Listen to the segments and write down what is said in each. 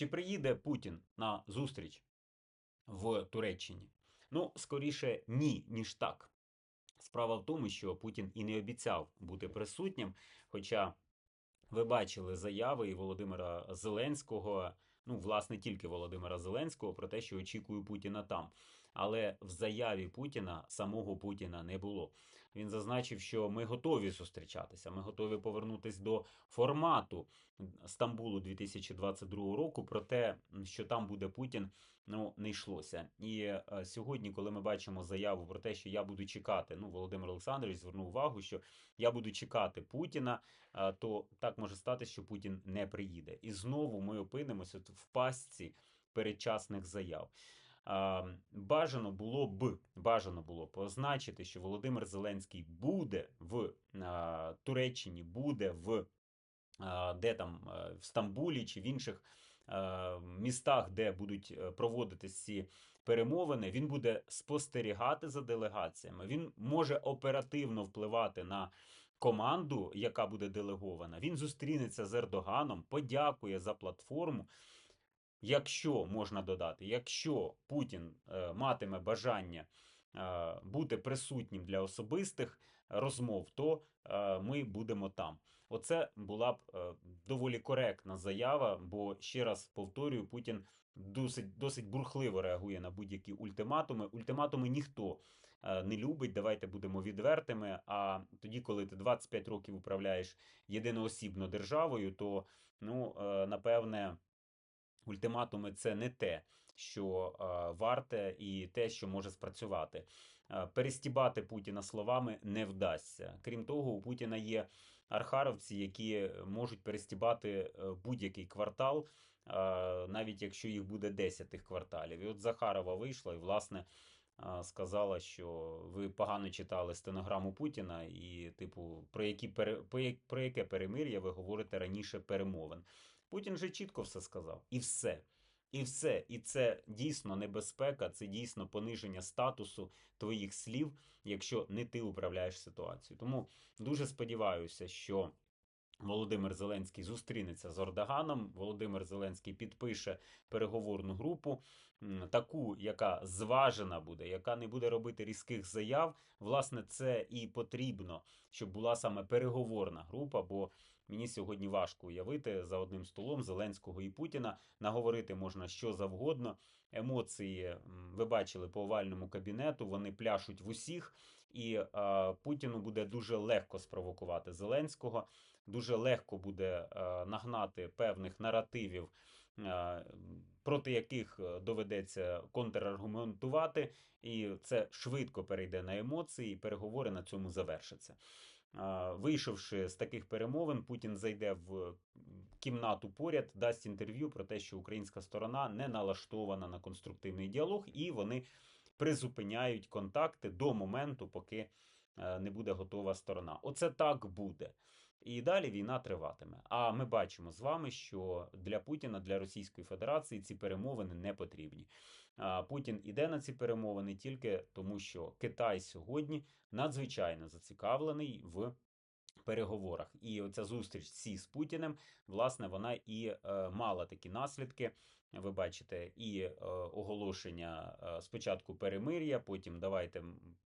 Чи приїде Путін на зустріч в Туреччині? Ну, скоріше, ні, ніж так. Справа в тому, що Путін і не обіцяв бути присутнім. Хоча ви бачили заяви і Володимира Зеленського, ну, власне, тільки Володимира Зеленського, про те, що очікує Путіна там. Але в заяві Путіна самого Путіна не було. Він зазначив, що ми готові зустрічатися, ми готові повернутися до формату Стамбулу 2022 року. Про те, що там буде Путін, ну не йшлося. І е, сьогодні, коли ми бачимо заяву про те, що я буду чекати, ну Володимир Олександрович звернув увагу, що я буду чекати Путіна, е, то так може стати, що Путін не приїде. І знову ми опинимося в пастці передчасних заяв. Бажано було б бажано було позначити, що Володимир Зеленський буде в Туреччині, буде в де там е, в Стамбулі чи в інших містах, де будуть е, проводитись ці перемовини. Він буде спостерігати за делегаціями. Він може оперативно впливати на. Команду, яка буде делегована, він зустрінеться з Ердоганом, подякує за платформу. Якщо можна додати, якщо Путін е, матиме бажання е, бути присутнім для особистих розмов, то е, ми будемо там. Оце була б е, доволі коректна заява, бо ще раз повторюю, Путін досить досить бурхливо реагує на будь-які ультиматуми. Ультиматуми ніхто е, не любить. Давайте будемо відвертими. А тоді, коли ти 25 років управляєш єдиноосібно державою, то ну е, напевне. Ультиматуми це не те, що е, варте, і те, що може спрацювати. Е, перестібати Путіна словами не вдасться. Крім того, у Путіна є архаровці, які можуть перестібати е, будь-який квартал, навіть якщо їх буде 10 тих кварталів. І от Захарова вийшла і, власне, сказала, що ви погано читали стенограму Путіна, і, типу, про які про яке перемир'я ви говорите раніше перемовин. Путін же чітко все сказав. І все. І все. І це дійсно небезпека, це дійсно пониження статусу твоїх слів, якщо не ти управляєш ситуацією. Тому дуже сподіваюся, що. Володимир Зеленський зустрінеться з Ордаганом. Володимир Зеленський підпише переговорну групу, таку, яка зважена буде, яка не буде робити різких заяв. Власне, це і потрібно, щоб була саме переговорна група. бо Мені сьогодні важко уявити за одним столом Зеленського і Путіна. Наговорити можна що завгодно. Емоції ви бачили по овальному кабінету. Вони пляшуть в усіх, і е, Путіну буде дуже легко спровокувати Зеленського. Дуже легко буде е, нагнати певних наративів, е, проти яких доведеться контраргументувати, і це швидко перейде на емоції, і переговори на цьому завершаться. Вийшовши з таких перемовин, Путін зайде в кімнату поряд, дасть інтерв'ю про те, що українська сторона не налаштована на конструктивний діалог, і вони призупиняють контакти до моменту, поки е, не буде готова сторона. Оце так буде. І далі війна триватиме. А ми бачимо з вами, що для Путіна, для Російської Федерації ці перемовини не потрібні. Путін іде на ці перемовини тільки тому, що Китай сьогодні надзвичайно зацікавлений в. Переговорах і оця зустріч Сі з Путіним, власне, вона і е, мала такі наслідки. Ви бачите, і е, оголошення е, спочатку перемир'я, потім давайте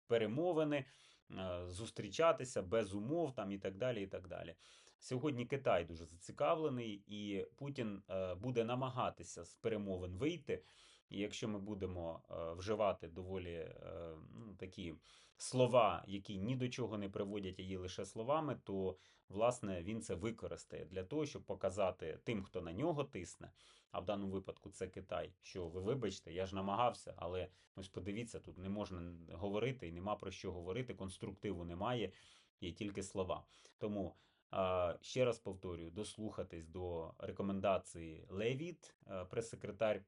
перемовини, е, зустрічатися без умов там і так далі. і так далі. Сьогодні Китай дуже зацікавлений, і Путін е, буде намагатися з перемовин вийти. І якщо ми будемо е, вживати доволі е, ну, такі слова, які ні до чого не приводять, є лише словами, то власне він це використає для того, щоб показати тим, хто на нього тисне. А в даному випадку це Китай. Що ви вибачте, я ж намагався, але ось подивіться, тут не можна говорити і нема про що говорити. Конструктиву немає, є тільки слова. Тому. Ще раз повторюю, дослухатись до рекомендації Левіт, е, прес-секретар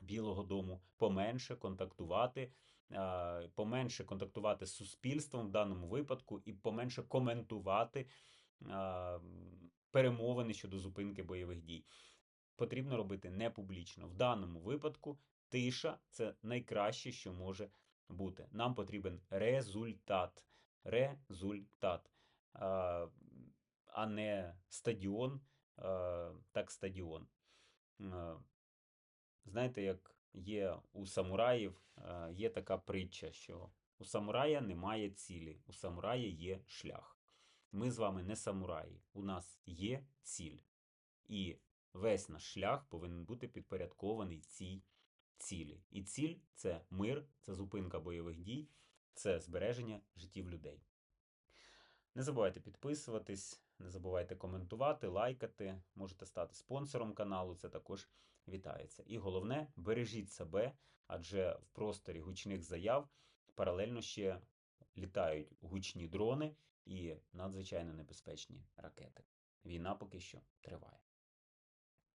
Білого Дому, поменше контактувати, поменше контактувати з суспільством в даному випадку і поменше коментувати перемовини щодо зупинки бойових дій. Потрібно робити не публічно. В даному випадку тиша це найкраще, що може бути. Нам потрібен результат. Результат, а не стадіон, так стадіон. Знаєте, як є у самураїв, е, є така притча, що у самурая немає цілі, у самурая є шлях. Ми з вами не самураї, у нас є ціль. І весь наш шлях повинен бути підпорядкований цій цілі. І ціль це мир, це зупинка бойових дій, це збереження життів людей. Не забувайте підписуватись, не забувайте коментувати, лайкати, можете стати спонсором каналу, це також вітається. І головне, бережіть себе, адже в просторі гучних заяв паралельно ще літають гучні дрони і надзвичайно небезпечні ракети. Війна поки що триває.